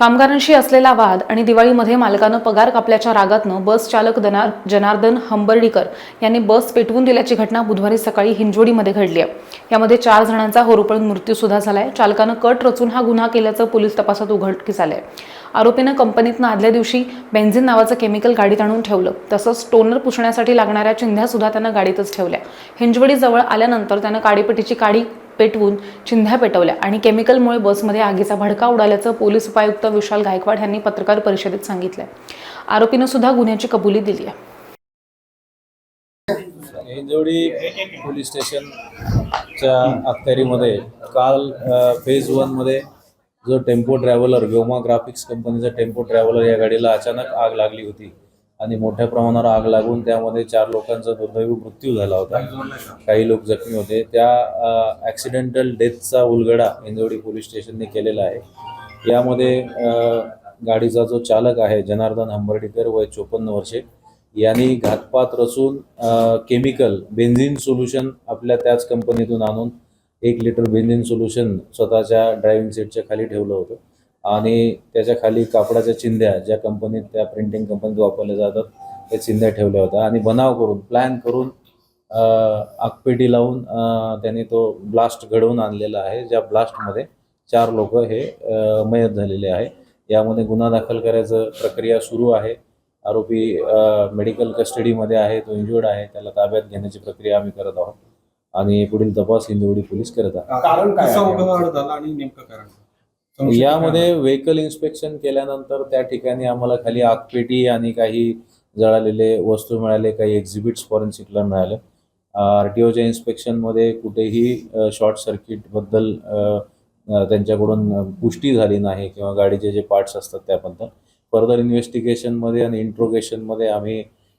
कामगारांशी असलेला वाद आणि दिवाळीमध्ये मालकानं पगार कापल्याच्या रागातनं बस चालक दना जनार्दन हंबर्डीकर यांनी बस पेटवून दिल्याची घटना बुधवारी सकाळी हिंजवडीमध्ये घडली आहे. यामध्ये चार जणांचा होरपळून मृत्यू सुद्धा झालाय. चालकानं कट रचून हा गुन्हा केल्याचं पोलीस तपासात उघडकीस आलंय. आरोपीनं कंपनीतनं आदल्या दिवशी बेन्झिन नावाचं केमिकल गाडीत आणून ठेवलं. तसंच टोनर पुसण्यासाठी लागणाऱ्या चिंध्या सुद्धा त्यानं गाडीतच ठेवल्या. हिंजवडीजवळ आल्यानंतर त्यानं काडीपटीची काडी पेटवून चिंध्या पेटवल्या. आणि केमिकलमुळे बसमध्ये आगीचा भडका उडाल्याचं पोलीस उपायुक्त विशाल गायकवाड यांनी पत्रकार परिषदेत सांगितलंय. आरोपीनं सुद्धा गुन्ह्याची कबुली दिली आहे. हिंजवडी पोलीस स्टेशनच्या अखत्यारीमध्ये काल फेज वनमध्ये जो टेम्पो ट्रॅव्हलर व्योमा ग्राफिक्स कंपनीचा टेम्पो ट्रॅव्हलर या गाडीला अचानक आग लागली होती. आणि मोठ्या प्रमाणावर आग लागून त्यामध्ये चार लोकांचा दुर्दैवी मृत्यू झाला होता. काही लोक जखमी होते. त्या ॲक्सिडेंटल डेथचा उलगडा हिंजवडी पोलीस स्टेशनने केलेला आहे. यामध्ये गाडीचा जो चालक आहे जनार्दन हंबर्डीकर वय चोपन्न वर्षे यांनी घातपात रचून केमिकल बेन्झिन सोल्युशन आपल्या त्याच कंपनीतून आणून एक लिटर बेन्झिन सोल्युशन स्वतःच्या ड्रायव्हिंग सीटच्या खाली ठेवलं होतं. आणि त्याच्याखाली कापडाच्या चिंध्या ज्या कंपनीत त्या प्रिंटिंग कंपनीत वापरल्या जातात त्या चिंध्या ठेवल्या होत्या. आणि बनाव करून प्लॅन करून अ, आगपेटी लावून त्यांनी तो ब्लास्ट घडवून आणलेला आहे ज्या ब्लास्टमध्ये चार लोक हे मयत झालेले आहे. यामध्ये गुन्हा दाखल करायचं प्रक्रिया सुरू आहे. आरोपी मेडिकल कस्टडीमध्ये आहे तो इंजुर्ड आहे त्याला ताब्यात घेण्याची प्रक्रिया आम्ही करत आहोत. आणि पुढील तपास हिंदवडी पोलीस करत आहेत. कारण काय कसा आहे? उघड झाला आणि नेमकं कारण? यामध्ये व्हेकल इन्स्पेक्शन केल्यानंतर त्या ठिकाणी आम्हाला खाली आगपेटी आणि काही जळालेले वस्तू मिळाले काही एक्झिबिट्स फॉरेन्सिकला मिळाले. आर टी ओच्या इन्स्पेक्शनमध्ये कुठेही शॉर्ट सर्किटबद्दल त्यांच्याकडून पुष्टी झाली नाही किंवा गाडीचे जे पार्ट्स असतात त्याबद्दल. फर्दर इन्व्हेस्टिगेशनमध्ये आणि इंट्रोगेशनमध्ये आम्ही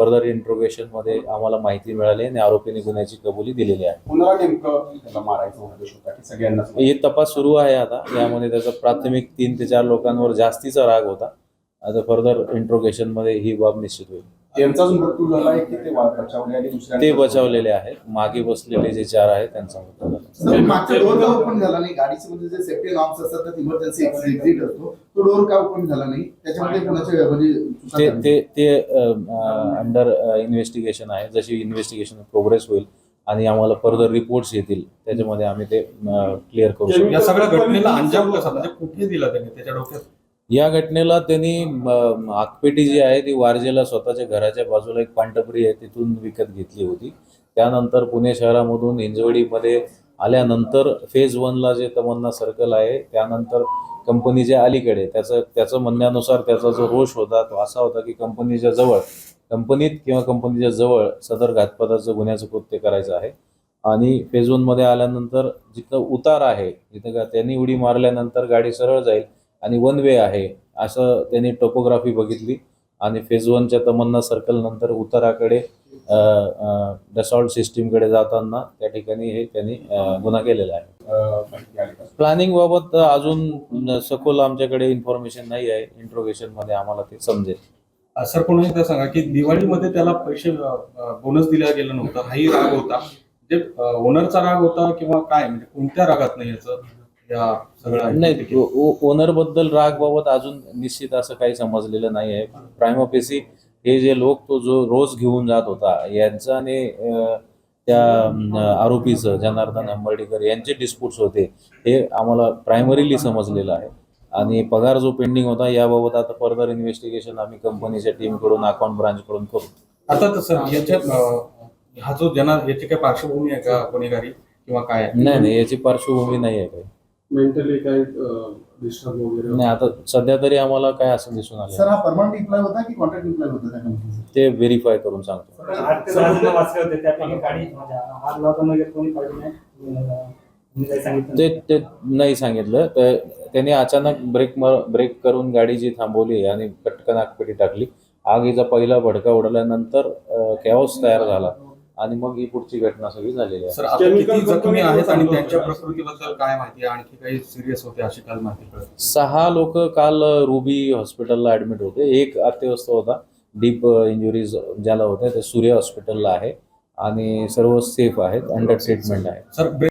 फर्दर इंट्रोगेशनमध्ये आम्हाला माहिती मिळाली आणि आरोपीने गुन्ह्याची कबुली दिलेली आहे. कुणाला नेमकं त्याला मारायचा उद्देश होता की सगळ्यांनाच हे तपास सुरू आहे आता. यामध्ये त्याचा प्राथमिक तीन ते चार लोकांवर जास्तीचा राग होता. आता फर्दर इंट्रोगेशनमध्ये ही बाब निश्चित होईल. त्यांचाच मृत्यू झाला आहे की ते बचावले आणि दुसऱ्या ते बचावलेले आहेत. मागे बसलेले जे चार आहेत त्यांचा मृत्यू झाला. सर, मागचा डोर का ओपन झाला नाही? गाडीचे मध्ये जे सेफ्टी नॉर्म्स असतात त्यात इमर्जन्सी एक्झिट असतो. तो डोर का ओपन झाला नाही? त्याच्यामध्ये कोणाचे म्हणजे ते? ते ते अंडर इन्व्हेस्टिगेशन आहे. जशी इन्व्हेस्टिगेशन प्रोग्रेस होईल आणि आम्हाला फर्दर रिपोर्ट्स येतील त्याच्यामध्ये आम्ही ते क्लिअर करू शकतो. या सगळ्या घटनेला अंजाम कसा? म्हणजे कुठे दिला त्यांनी? त्याच्या डोक्यात या घटनेला त्यांनी म, जी आहे ती वारजेला स्वतःच्या घराच्या बाजूला एक पांटपरी आहे तिथून विकत घेतली होती. त्यानंतर पुणे शहरामधून हिंजवडीमध्ये आल्यानंतर फेज वनला जे तमन्ना सर्कल आहे त्यानंतर कंपनीच्या अलीकडे त्याचं त्याचं म्हणण्यानुसार त्याचा जो रोष होता तो असा होता की कंपनीच्या जवळ कंपनीत किंवा कंपनीच्या जवळ सदर घातपाताचं गुन्ह्याचं कृत्य करायचं आहे. आणि फेज वनमध्ये आल्यानंतर जिथं उतार आहे जिथं का त्यांनी उडी मारल्यानंतर गाडी सरळ जाईल आणि वन वे आहे. असं त्यांनी टोपोग्राफी बघितली. आणि फेज वनच्या तमन्ना सर्कल नंतर उताराकडे डसॉल्ट सिस्टीमकडे जाताना त्या ठिकाणी हे त्यांनी गुन्हा केलेला आहे? प्लॅनिंग बाबत अजून सखोल आमच्याकडे इन्फॉर्मेशन नाही आहे. इंट्रोगेशनमध्ये आम्हाला ते समजेल. सर कोणी एकदा सांगा की दिवाळीमध्ये त्याला पैसे बोनस दिला गेला नव्हता. हाही राग होता. म्हणजे ओनरचा राग होता किंवा काय? म्हणजे कोणत्या रागात नाही याचं? या नाही ओनरबद्दल राग बाबत अजून निश्चित असं काही समजलेलं नाही आहे. प्रायमोपेसी हे जे लोक तो जो रोज घेऊन जात होता यांचं आणि त्या आरोपीचं जनार्दन अंबर्डीकर यांचे डिस्प्यूट्स होते हे आम्हाला प्रायमरीली समजलेलं आहे. आणि पगार जो पेंडिंग होता याबाबत आता फर्दर इन्व्हेस्टिगेशन आम्ही कंपनीच्या टीमकडून अकाउंट ब्रांचकडून करू. आता तसं याच्यात हा जो जना याची काय पार्श्वभूमी आहे का गुन्हेगारी किंवा काय? नाही नाही याची पार्श्वभूमी नाही आहे काही. मेंटली काही डिस्टर्ब वगैरे नाही आता सध्या तरी आम्हाला काय असं दिसून सर आलं हा परमनंट एम्प्लॉय होता की कॉन्ट्रॅक्ट एम्प्लॉय होता त्या कंपनीचा ते व्हेरीफाय करून सांगतो. आठ ते दहा जण वाचले होते त्यापैकी गाडी म्हणजे वगैरे कोणी पाहिजे नाही. अं, तुम्ही काही सांगितलं ते नाही. ते नाही सांगितलं. तर त्यांनी अचानक ब्रेक मार ब्रेक करून गाडी जी थांबवली आणि पटकन आगपेटी टाकली. आगीचा पहिला भडका उडल्यानंतर कॅओस तयार झाला. आणि मग ही पुढची घटना सगळी झालेली आहे. सर आता किती जखमी आहेत आणि त्यांच्या प्रकृतीबद्दल काय माहिती आहे? आणखी काही सिरियस होते अशी काल माहिती कळली सहा लोक काल रुबी हॉस्पिटलला ऍडमिट होते. एक अत्यवस्थ होता. डीप इंजुरीज ज्याला होत्या ते सूर्य हॉस्पिटलला आहे. आणि सर्व सेफ आहेत अंडर ट्रीटमेंट आहे. सर